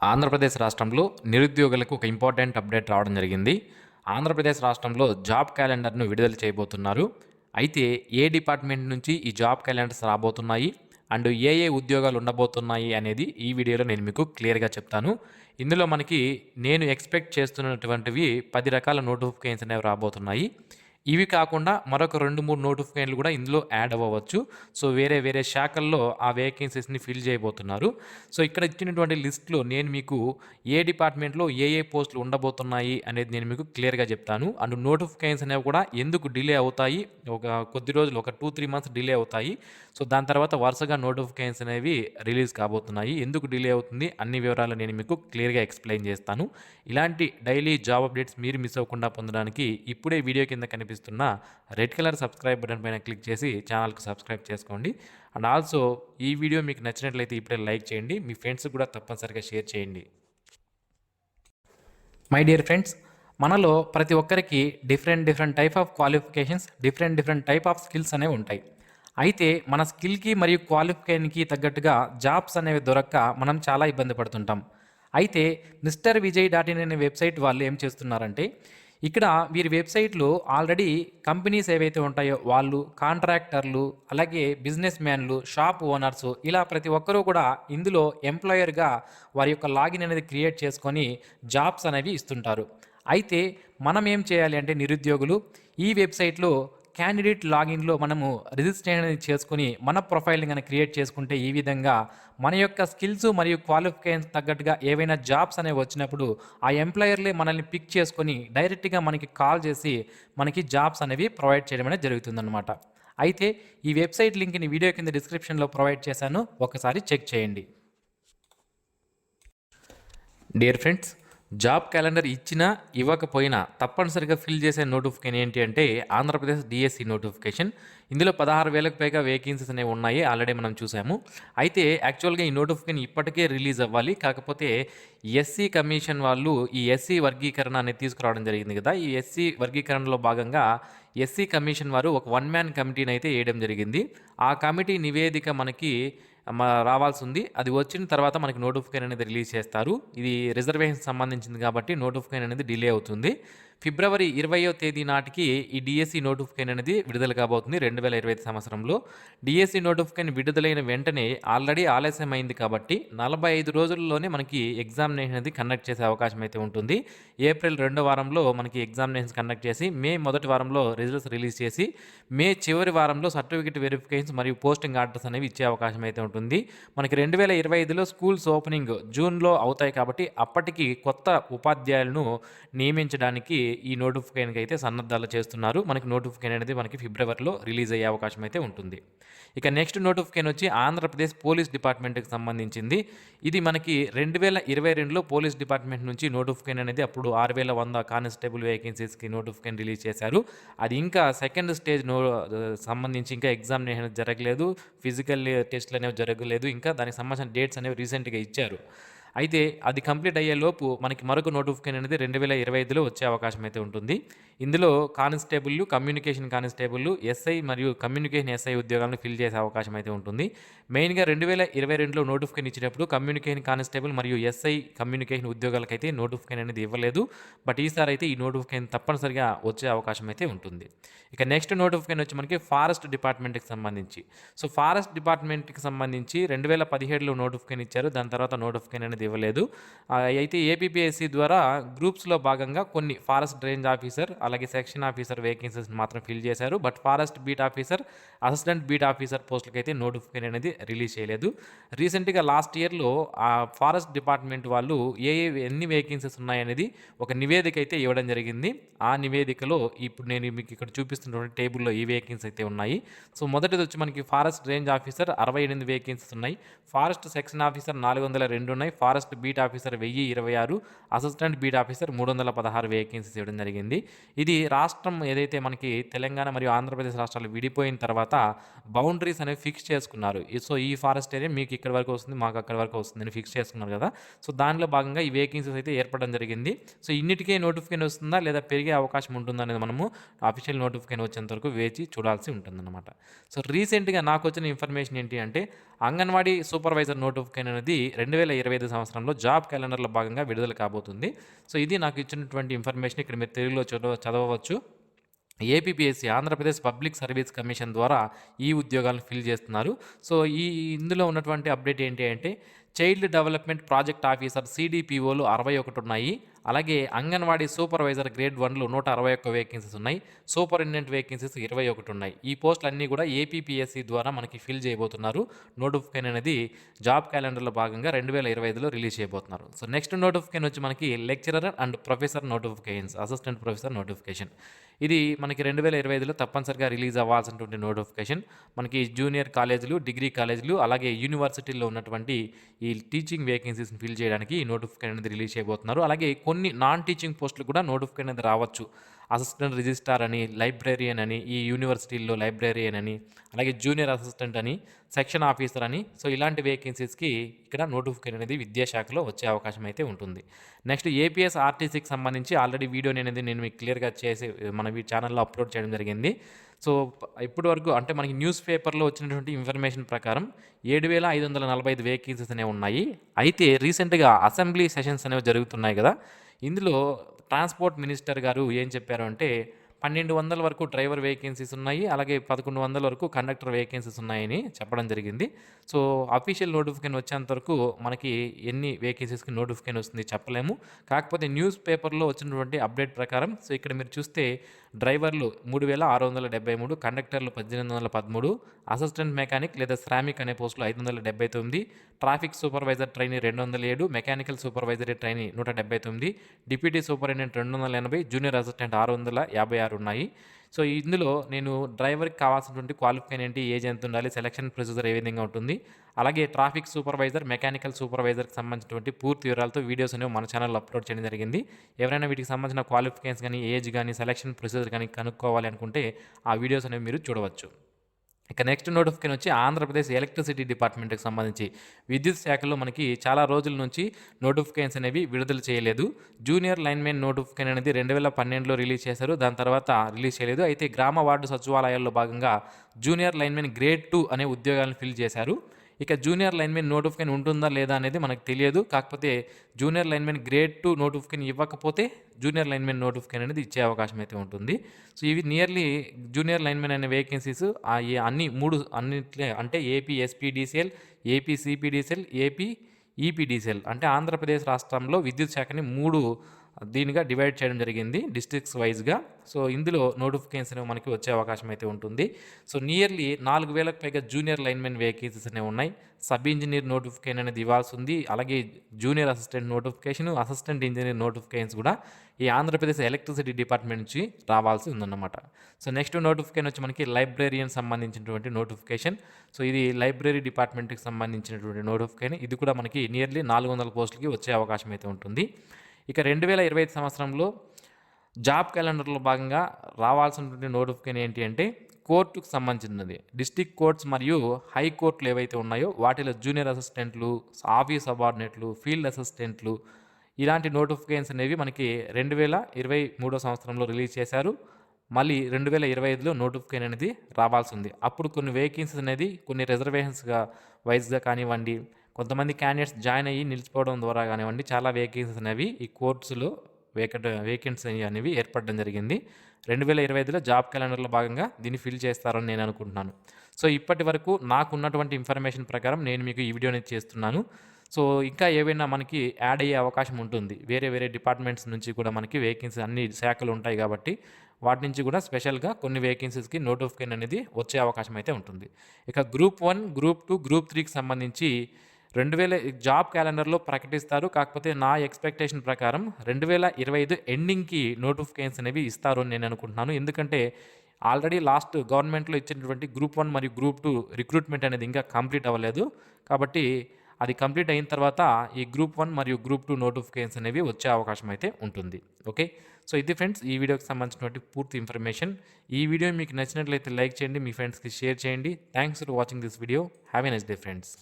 ఆంధ్రప్రదేశ్ రాష్ట్రంలో నిరుద్యోగులకు ఒక ఇంపార్టెంట్ అప్డేట్ రావడం జరిగింది. ఆంధ్రప్రదేశ్ రాష్ట్రంలో జాబ్ క్యాలెండర్ను విడుదల చేయబోతున్నారు. అయితే ఏ డిపార్ట్మెంట్ నుంచి ఈ జాబ్ క్యాలెండర్స్ రాబోతున్నాయి? అండ్ ఏ ఏ ఉద్యోగాలు ఉండబోతున్నాయి అనేది ఈ వీడియోలో నేను మీకు క్లియర్గా చెప్తాను. ఇందులో మనకి నేను ఎక్స్పెక్ట్ చేస్తున్నటువంటివి పది రకాల నోటిఫికేషన్స్ అనేవి రాబోతున్నాయి. ఇవి కాకుండా మరొక రెండు మూడు నోటిఫికేషన్లు కూడా ఇందులో యాడ్ అవ్వచ్చు సో వేరే వేరే శాఖల్లో ఆ వేకెన్సీస్ని ఫిల్ చేయబోతున్నారు. సో ఇక్కడ ఇచ్చినటువంటి లిస్ట్లో నేను మీకు ఏ డిపార్ట్మెంట్లో ఏ ఏ పోస్టులు ఉండబోతున్నాయి అనేది నేను మీకు క్లియర్గా చెప్తాను. అండ్ నోటిఫికేషన్స్ అనేవి కూడా ఎందుకు డిలే అవుతాయి? ఒక కొద్ది రోజులు ఒక టూ త్రీ మంత్స్ డిలే అవుతాయి. సో దాని తర్వాత వరుసగా నోటిఫికేషన్స్ అనేవి రిలీజ్ కాబోతున్నాయి. ఎందుకు డిలే అవుతుంది? అన్ని వివరాలు నేను మీకు క్లియర్గా ఎక్స్ప్లెయిన్ చేస్తాను. ఇలాంటి డైలీ జాబ్ అప్డేట్స్ మీరు మిస్ అవ్వకుండా పొందడానికి ఇప్పుడే వీడియో కింద కనిపిస్తుంది కనిపిస్తున్న రెడ్ కలర్ సబ్స్క్రైబ్ బటన్ పైన క్లిక్ చేసి ఛానల్కి సబ్స్క్రైబ్ చేసుకోండి. అండ్ ఆల్సో ఈ వీడియో మీకు నచ్చినట్లయితే ఇప్పుడే లైక్ చేయండి. మీ ఫ్రెండ్స్ కూడా తప్పనిసరిగా షేర్ చేయండి. మై డియర్ ఫ్రెండ్స్ మనలో ప్రతి ఒక్కరికి different different type of qualifications different different type of skills అనేవి ఉంటాయి. అయితే మన స్కిల్కి మరియు క్వాలిఫికేషన్కి తగ్గట్టుగా జాబ్స్ అనేవి దొరక్క మనం చాలా ఇబ్బంది పడుతుంటాం. అయితే మిస్టర్ విజయ్ డాట్ ఇన్ అనే వెబ్సైట్ వాళ్ళు ఏం చేస్తున్నారంటే ఇక్కడ వీరి వెబ్సైట్లో ఆల్రెడీ కంపెనీస్ ఏవైతే ఉంటాయో వాళ్ళు కాంట్రాక్టర్లు అలాగే బిజినెస్ మ్యాన్లు షాప్ ఓనర్స్ ఇలా ప్రతి ఒక్కరూ కూడా ఇందులో ఎంప్లాయర్గా వారి యొక్క లాగిన్ అనేది క్రియేట్ చేసుకొని జాబ్స్ అనేవి ఇస్తుంటారు. అయితే మనం ఏం చేయాలి అంటే నిరుద్యోగులు ఈ వెబ్సైట్లో క్యాండిడేట్ లాగిన్లో మనము రిజిస్ట్రేషన్ అనేది చేసుకుని మన ప్రొఫైల్ని కనుక క్రియేట్ చేసుకుంటే ఈ విధంగా మన యొక్క స్కిల్స్ మరియు క్వాలిఫికేషన్ తగ్గట్టుగా ఏవైనా జాబ్స్ అనేవి వచ్చినప్పుడు ఆ ఎంప్లాయర్లే మనల్ని పిక్ చేసుకొని డైరెక్ట్గా మనకి కాల్ చేసి మనకి జాబ్స్ అనేవి ప్రొవైడ్ చేయడం అనేది జరుగుతుందన్నమాట. అయితే ఈ వెబ్సైట్ లింక్ని వీడియో కింద డిస్క్రిప్షన్లో ప్రొవైడ్ చేశాను. ఒకసారి చెక్ చేయండి. డియర్ ఫ్రెండ్స్ జాబ్ క్యాలెండర్ ఇచ్చినా ఇవ్వకపోయినా తప్పనిసరిగా ఫిల్ చేసే నోటిఫికేషన్ ఏంటి అంటే ఆంధ్రప్రదేశ్ డిఎస్సి నోటిఫికేషన్. ఇందులో పదహారు వేలకు పైగా వేకెన్సీస్ అనేవి ఉన్నాయి ఆల్రెడీ మనం చూసాము. అయితే యాక్చువల్గా ఈ నోటిఫికేషన్ ఇప్పటికే రిలీజ్ అవ్వాలి. కాకపోతే ఎస్సీ కమిషన్ వాళ్ళు ఈ ఎస్సీ వర్గీకరణ అనేది తీసుకురావడం జరిగింది కదా. ఈ ఎస్సీ వర్గీకరణలో భాగంగా ఎస్సీ కమిషన్ వారు ఒక వన్ మ్యాన్ కమిటీని అయితే వేయడం జరిగింది. ఆ కమిటీ నివేదిక మనకి రావాల్సి ఉంది అది వచ్చిన తర్వాత మనకి నోటిఫికేషన్ అనేది రిలీజ్ చేస్తారు. ఇది రిజర్వేషన్ సంబంధించింది కాబట్టి నోటిఫికేషన్ అనేది డిలే అవుతుంది. ఫిబ్రవరి ఇరవయో తేదీ నాటికి ఈ డిఎస్సి నోటిఫికేషన్ అనేది విడుదల కాబోతుంది రెండు వేల ఇరవై ఐదు సంవత్సరంలో. డిఎస్సి నోటిఫికేషన్ విడుదలైన వెంటనే ఆల్రెడీ ఆలస్యం అయింది కాబట్టి నలభై ఐదు రోజుల్లోనే మనకి ఎగ్జామినేషన్ అనేది కండక్ట్ చేసే అవకాశం అయితే ఉంటుంది. ఏప్రిల్ రెండో వారంలో మనకి ఎగ్జామినేషన్ కండక్ట్ చేసి మే మొదటి వారంలో రిజల్ట్స్ రిలీజ్ చేసి మే చివరి వారంలో సర్టిఫికేట్ వెరిఫికేషన్స్ మరియు పోస్టింగ్ ఆర్డర్స్ అనేవి ఇచ్చే అవకాశం అయితే ఉంటుంది. మనకి రెండు వేల ఇరవై ఐదులో స్కూల్స్ ఓపెనింగ్ జూన్లో అవుతాయి కాబట్టి అప్పటికి కొత్త ఉపాధ్యాయులను నియమించడానికి ఈ నోటిఫికేషన్కి అయితే సన్నద్ధాలు చేస్తున్నారు. మనకి నోటిఫికేషన్ అనేది మనకి ఫిబ్రవరిలో రిలీజ్ అయ్యే అవకాశం అయితే ఉంటుంది. ఇక నెక్స్ట్ నోటిఫికేషన్ వచ్చి ఆంధ్రప్రదేశ్ పోలీస్ డిపార్ట్మెంట్కి సంబంధించింది. ఇది మనకి రెండు వేల ఇరవై రెండులో పోలీస్ డిపార్ట్మెంట్ నుంచి నోటిఫికేషన్ అనేది అప్పుడు ఆరు వేల వంద కానిస్టేబుల్ వేకెన్సీస్కి నోటిఫికేషన్ రిలీజ్ చేశారు. అది ఇంకా సెకండ్ స్టేజ్ నో సంబంధించి ఇంకా ఎగ్జామినేషన్ జరగలేదు. ఫిజికల్ టెస్ట్లు అనేవి జరగలేదు. ఇంకా దానికి సంబంధించిన డేట్స్ అనేవి రీసెంట్గా ఇచ్చారు. అయితే అది కంప్లీట్ అయ్యే లోపు మనకి మరొక నోటిఫికేషన్ అనేది రెండు వేల ఇరవై ఐదులో వచ్చే అవకాశం అయితే ఉంటుంది. ఇందులో కానిస్టేబుల్ కమ్యూనికేషన్ కానిస్టేబుల్ ఎస్ఐ మరియు కమ్యూనికేషన్ ఎస్ఐ ఉద్యోగాలను ఫిల్ చేసే అవకాశం అయితే ఉంటుంది. మెయిన్గా రెండు వేల ఇరవై రెండులో నోటిఫికేషన్ ఇచ్చినప్పుడు కమ్యూనికేషన్ కానిస్టేబుల్ మరియు ఎస్ఐ కమ్యూనికేషన్ ఉద్యోగాలకైతే నోటిఫికేషన్ అనేది ఇవ్వలేదు. బట్ ఈసారి అయితే ఈ నోటిఫికేషన్ తప్పనిసరిగా వచ్చే అవకాశం అయితే ఉంటుంది. ఇక నెక్స్ట్ నోటిఫికేషన్ వచ్చి మనకి ఫారెస్ట్ డిపార్ట్మెంట్కి సంబంధించి. సో ఫారెస్ట్ డిపార్ట్మెంట్కి సంబంధించి రెండు వేల పదిహేడులో నోటిఫికేషన్ ఇచ్చారు. దాని తర్వాత నోటిఫికేషన్ అనేది ఇవ్వలేదు. అయితే ఏపీపీఎస్సీ ద్వారా గ్రూప్స్లో భాగంగా కొన్ని ఫారెస్ట్ రేంజ్ ఆఫీసర్ అలాగే సెక్షన్ ఆఫీసర్ వేకెన్సీస్ మాత్రం ఫిల్ చేశారు. But forest beat officer assistant beat officer పోస్టులకి అయితే నోటిఫికేషన్ అనేది రిలీజ్ చేయలేదు. రీసెంట్గా లాస్ట్ ఇయర్లో ఆ ఫారెస్ట్ డిపార్ట్మెంట్ వాళ్ళు ఏ ఎన్ని వేకెన్సీస్ ఉన్నాయనేది ఒక నివేదిక అయితే ఇవ్వడం జరిగింది. ఆ నివేదికలో ఇప్పుడు నేను మీకు ఇక్కడ చూపిస్తున్నటువంటి టేబుల్లో ఈ వేకెన్సీ అయితే ఉన్నాయి. సో మొదటిది వచ్చి మనకి ఫారెస్ట్ రేంజ్ ఆఫీసర్ అరవై ఎనిమిది వేకెన్సీస్ ఉన్నాయి. ఫారెస్ట్ సెక్షన్ ఆఫీసర్ నాలుగు వందల రెండు ఉన్నాయి. ఫారెస్ట్ బీట్ ఆఫీసర్ వెయ్యి ఇరవై ఆరు అసిస్టెంట్ బీట్ ఆఫీసర్ మూడు వందల పదహారు వేకెన్సీస్ ఇవ్వడం జరిగింది. ఇది రాష్ట్రం ఏదైతే మనకి తెలంగాణ మరియు ఆంధ్రప్రదేశ్ రాష్ట్రాలు విడిపోయిన తర్వాత బౌండరీస్ అనేవి ఫిక్స్ చేసుకున్నారు. ఈ- సో ఈ ఫారెస్ట్ ఏరియా మీకు ఇక్కడ వరకు వస్తుంది మాకు అక్కడ వరకు వస్తుంది అని ఫిక్స్ చేసుకున్నారు కదా. సో దానిలో భాగంగా ఈ వేకెన్సీస్ అయితే ఏర్పడడం జరిగింది. సో ఇన్నిటికే నోటిఫికేషన్ వస్తుందా లేదా పెరిగే అవకాశం ఉంటుందా అనేది మనము అఫీషియల్ నోటిఫికేషన్ వచ్చేంత వరకు వేచి చూడాల్సి ఉంటుందన్నమాట. సో రీసెంట్గా నాకు వచ్చిన ఇన్ఫర్మేషన్ ఏంటి అంటే అంగన్వాడీ సూపర్వైజర్ నోటిఫికేషన్ అనేది రెండు వేల ఇరవై ఐదు సంవత్సరంలో జాబ్ క్యాలెండర్లో భాగంగా విడుదల కాబోతుంది. సో ఇది నాకు ఇచ్చినటువంటి ఇన్ఫర్మేషన్. ఇక్కడ మీరు తెలుగులో చదవ చదవవచ్చు. APPSC Andhra Pradesh public service commission ద్వారా ఈ ఉద్యోగాలను ఫిల్ చేస్తున్నారు. సో ఈ ఇందులో ఉన్నటువంటి అప్డేట్ ఏంటి అంటే చైల్డ్ డెవలప్మెంట్ ప్రాజెక్ట్ ఆఫీసర్ సిడిపిఓలు అరవై ఒకటి ఉన్నాయి. అలాగే అంగన్వాడీ సూపర్వైజర్ గ్రేడ్ వన్లు నూట అరవై ఒక్క వేకెన్సీస్ ఉన్నాయి. సూపరింటెండెంట్ వేకెన్సీస్ ఇరవై ఒకటి ఉన్నాయి. ఈ పోస్టులు అన్నీ కూడా ఏపీపీఎస్సీ ద్వారా మనకి ఫిల్ చేయబోతున్నారు. నోటిఫికేషన్ అనేది జాబ్ క్యాలెండర్లో భాగంగా రెండు వేల ఇరవై ఐదులో రిలీజ్ చేయబోతున్నారు. సో నెక్స్ట్ నోటిఫికేషన్ వచ్చి మనకి lecturer and professor notifications assistant professor notification. ఇది మనకి రెండు వేల ఇరవై ఐదులో తప్పనిసరిగా రిలీజ్ అవ్వాల్సినటువంటి నోటిఫికేషన్. మనకి జూనియర్ కాలేజీలు డిగ్రీ కాలేజీలు అలాగే యూనివర్సిటీల్లో ఉన్నటువంటి ఈ టీచింగ్ వేకెన్సీస్ని ఫిల్ చేయడానికి ఈ నోటిఫికేషన్ అనేది రిలీజ్ చేయబోతున్నారు. అలాగే కొన్ని నాన్ టీచింగ్ పోస్టులు కూడా నోటిఫికేషన్ అనేది రావచ్చు. అసిస్టెంట్ రిజిస్ట్రార్ అని లైబ్రేరియన్ అని ఈ యూనివర్సిటీల్లో లైబ్రేరియన్ అని అలాగే జూనియర్ అసిస్టెంట్ అని సెక్షన్ ఆఫీసర్ అని. సో ఇలాంటి వేకెన్సీస్కి ఇక్కడ నోటిఫికేషన్ అనేది విద్యాశాఖలో వచ్చే అవకాశం అయితే ఉంటుంది. నెక్స్ట్ ఏపీఎస్ ఆర్టీసీకి సంబంధించి ఆల్రెడీ వీడియో అనేది నేను మీకు క్లియర్గా చేసి మన ఈ ఛానల్లో అప్లోడ్ చేయడం జరిగింది. సో ఇప్పటి వరకు అంటే మనకి న్యూస్ పేపర్లో వచ్చినటువంటి ఇన్ఫర్మేషన్ ప్రకారం ఏడు వేల ఐదు వందల నలభై ఐదు వేకెన్సీస్ అనేవి ఉన్నాయి. అయితే రీసెంట్గా అసెంబ్లీ సెషన్స్ అనేవి జరుగుతున్నాయి కదా. ఇందులో ట్రాన్స్పోర్ట్ మినిస్టర్ గారు ఏం చెప్పారు అంటే పన్నెండు వందల వరకు డ్రైవర్ వేకెన్సీస్ ఉన్నాయి అలాగే పదకొండు వందల వరకు కండక్టర్ వేకెన్సీస్ ఉన్నాయని చెప్పడం జరిగింది. సో అఫీషియల్ నోటిఫికేషన్ వచ్చేంత వరకు మనకి ఎన్ని వేకెన్సీస్కి నోటిఫికేషన్ వస్తుంది చెప్పలేము. కాకపోతే న్యూస్ పేపర్లో వచ్చినటువంటి అప్డేట్ ప్రకారం సో ఇక్కడ మీరు చూస్తే డ్రైవర్లు మూడు వేల ఆరు వందల డెబ్బై మూడు కండక్టర్లు పద్దెనిమిది వందల పదమూడు అసిస్టెంట్ మెకానిక్ లేదా శ్రామిక్ అనే పోస్టులు ఐదు వందల డెబ్బై తొమ్మిది ట్రాఫిక్ సూపర్వైజర్ ట్రైనీ రెండు వందల ఏడు మెకానికల్ సూపర్వైజరీ ట్రైనీ నూట డెబ్బై తొమ్మిది డిప్యూటీ సూపరింటెండెంట్ రెండు వందల ఎనభై జూనియర్ అసిస్టెంట్ ఆరు వందల యాభై ఆరు ఉన్నాయి. సో ఇందులో నేను డ్రైవర్కి కావాల్సినటువంటి క్వాలిఫికేషన్ ఏంటి ఏజ్ ఎంత ఉండాలి సెలక్షన్ ప్రొసీజర్ ఏ విధంగా ఉంటుంది అలాగే ట్రాఫిక్ సూపర్వైజర్ మెకానికల్ సూపర్వైజర్కి సంబంధించినటువంటి పూర్తి వివరాలతో వీడియోస్ అనేవి మన ఛానల్లో అప్లోడ్ చేయడం జరిగింది. ఎవరైనా వీటికి సంబంధించిన క్వాలిఫికేషన్స్ కానీ ఏజ్ కానీ సెలక్షన్ ప్రొసీజర్ కానీ కనుక్కోవాలి అనుకుంటే ఆ వీడియోస్ అనేవి మీరు చూడవచ్చు. ఇక నెక్స్ట్ నోటిఫికేషన్ వచ్చి ఆంధ్రప్రదేశ్ ఎలక్ట్రిసిటీ డిపార్ట్మెంట్కి సంబంధించి విద్యుత్ శాఖలో మనకి చాలా రోజుల నుంచి నోటిఫికేషన్స్ అనేవి విడుదల చేయలేదు. జూనియర్ లైన్మెన్ నోటిఫికేషన్ అనేది రెండు వేల పన్నెండులో రిలీజ్ చేశారు. దాని తర్వాత రిలీజ్ చేయలేదు. అయితే గ్రామ వార్డు సచివాలయాల్లో భాగంగా జూనియర్ లైన్మెన్ గ్రేడ్ టూ అనే ఉద్యోగాలను ఫిల్ చేశారు. ఇక జూనియర్ లైన్మెన్ నోటిఫికేషన్ ఉంటుందా లేదా అనేది మనకు తెలియదు. కాకపోతే junior linemen grade two notification ఇవ్వకపోతే జూనియర్ లైన్మెన్ నోటిఫికేషన్ అనేది ఇచ్చే అవకాశం అయితే ఉంటుంది. సో ఇవి నియర్లీ జూనియర్ లైన్మెన్ అనే వేకెన్సీస్ అన్ని మూడు అన్నింటిలో అంటే AP SPDCL AP CPDCL AP EPDCL అంటే ఆంధ్రప్రదేశ్ రాష్ట్రంలో విద్యుత్ శాఖని మూడు దీనిగా డివైడ్ చేయడం జరిగింది డిస్ట్రిక్ట్స్ వైజ్గా సో ఇందులో నోటిఫికేషన్ మనకి వచ్చే అవకాశం అయితే ఉంటుంది. సో నియర్లీ నాలుగు వేలకు పైగా జూనియర్ లైన్మెన్ వేకెన్సీస్ అనేవి ఉన్నాయి. సబ్ ఇంజనీర్ నోటిఫికేషన్ అనేది ఇవ్వాల్సి ఉంది. అలాగే junior assistant notification assistant engineer notifications కూడా ఈ ఆంధ్రప్రదేశ్ ఎలక్ట్రిసిటీ డిపార్ట్మెంట్ నుంచి రావాల్సి ఉందన్నమాట. సో నెక్స్ట్ నోటిఫికేషన్ వచ్చి మనకి లైబ్రరీయన్ సంబంధించినటువంటి నోటిఫికేషన్ సో ఇది లైబ్రరీ డిపార్ట్మెంట్కి సంబంధించినటువంటి నోటిఫికేషన్ ఇది కూడా మనకి నియర్లీ నాలుగు వందల పోస్టులకి వచ్చే అవకాశం అయితే ఉంటుంది. ఇక రెండు వేల ఇరవై ఐదు సంవత్సరంలో జాబ్ క్యాలెండర్లో భాగంగా రావాల్సినటువంటి నోటిఫికేషన్ ఏంటి అంటే కోర్టుకు సంబంధించినది. డిస్టిక్ కోర్ట్స్ మరియు హైకోర్టులు ఏవైతే ఉన్నాయో వాటిలో జూనియర్ అసిస్టెంట్లు ఆఫీస్ సబార్డినేట్లు ఫీల్డ్ అసిస్టెంట్లు ఇలాంటి నోటిఫికేషన్స్ అనేవి మనకి రెండు వేల ఇరవై మూడో సంవత్సరంలో రిలీజ్ చేశారు. మళ్ళీ రెండు వేల ఇరవై ఐదులో నోటిఫికేషన్ అనేది రావాల్సి ఉంది. అప్పుడు కొన్ని వేకెన్సీస్ అనేది కొన్ని రిజర్వేషన్స్గా వైజ్గా కానివ్వండి కొంతమంది క్యాండిడేట్స్ జాయిన్ అయ్యి నిలిచిపోవడం ద్వారా కానివ్వండి చాలా వేకెన్సీస్ అనేవి ఈ కోర్ట్స్లో వేకెంట్ వేకెన్సీ అనేవి ఏర్పడడం జరిగింది. రెండు వేల ఇరవై ఐదులో జాబ్ క్యాలెండర్లో భాగంగా దీన్ని ఫిల్ చేస్తారని నేను అనుకుంటున్నాను. సో ఇప్పటి వరకు నాకు ఉన్నటువంటి ఇన్ఫర్మేషన్ ప్రకారం నేను మీకు ఈ వీడియోని చేస్తున్నాను. సో ఇంకా ఏవైనా మనకి యాడ్ అయ్యే అవకాశం ఉంటుంది. వేరే వేరే డిపార్ట్మెంట్స్ నుంచి కూడా మనకి వేకెన్సీ అన్ని శాఖలు ఉంటాయి కాబట్టి వాటి నుంచి కూడా స్పెషల్గా కొన్ని వేకెన్సీస్కి నోటిఫికేషన్ అనేది వచ్చే అవకాశం అయితే ఉంటుంది. ఇక group one group two group త్రీకి సంబంధించి రెండు వేల జాబ్ క్యాలెండర్లో ప్రకటిస్తారు. కాకపోతే నా ఎక్స్పెక్టేషన్ ప్రకారం రెండు వేల ఇరవై ఐదు ఎండింగ్కి నోటిఫికేషన్స్ అనేవి ఇస్తారు అని నేను అనుకుంటున్నాను. ఎందుకంటే ఆల్రెడీ లాస్ట్ గవర్నమెంట్లో ఇచ్చినటువంటి గ్రూప్ వన్ మరియు గ్రూప్ టూ రిక్రూట్మెంట్ అనేది ఇంకా కంప్లీట్ అవ్వలేదు. కాబట్టి అది కంప్లీట్ అయిన తర్వాత ఈ గ్రూప్ వన్ మరియు గ్రూప్ టూ నోటిఫికేషన్స్ అనేవి వచ్చే అవకాశం అయితే ఉంటుంది. ఓకే? సో ఇది ఫ్రెండ్స్ ఈ వీడియోకి సంబంధించినటువంటి పూర్తి ఇన్ఫర్మేషన్. ఈ వీడియో మీకు నచ్చినట్లయితే లైక్ చేయండి మీ ఫ్రెండ్స్కి షేర్ చేయండి. Thanks for watching this video. Have a nice day friends.